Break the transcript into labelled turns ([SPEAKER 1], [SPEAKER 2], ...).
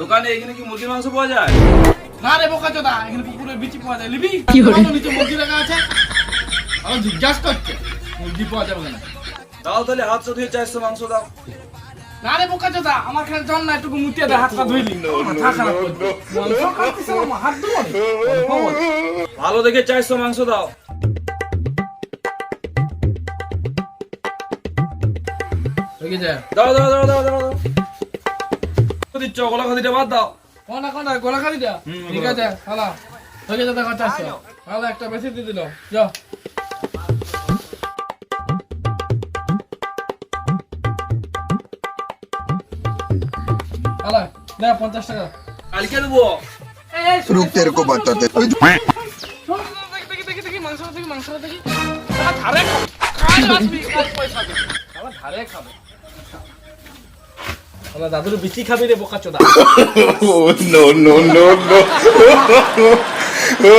[SPEAKER 1] দোকানে এখানে কি মুরগির মাংস পাওয়া যায়
[SPEAKER 2] না রে বোকা চোদা এখানে কুকুরের বিচি পাওয়া যায় লিবি
[SPEAKER 3] কি করে?
[SPEAKER 2] নিচে মুরগি রাখা আছে আমার জিজ্ঞাসা করছে মুরগি পাওয়া যাবে না
[SPEAKER 1] তাও তাহলে হাত ধুয়ে চারশো মাংস দাও
[SPEAKER 2] না রে বোকা চোদা আমার খানে জন না একটু মুতিয়া দে হাত ধুইলি মাথা খারাপ করছে মাংস হাত ধুবো
[SPEAKER 1] ভালো দেখে চারশো মাংস দাও দাও
[SPEAKER 2] পঞ্চাশ টাকা।
[SPEAKER 1] কালকে দেবো।
[SPEAKER 2] দেখি দেখি দেখি মাংস দেখি মাংস দেখি। আরে কাজ আসবি কাজ পয়সা দে। ধারে খাবে। শালা দাদুর বিচি খাবি রে বোকা চোদা
[SPEAKER 4] নো নো নো no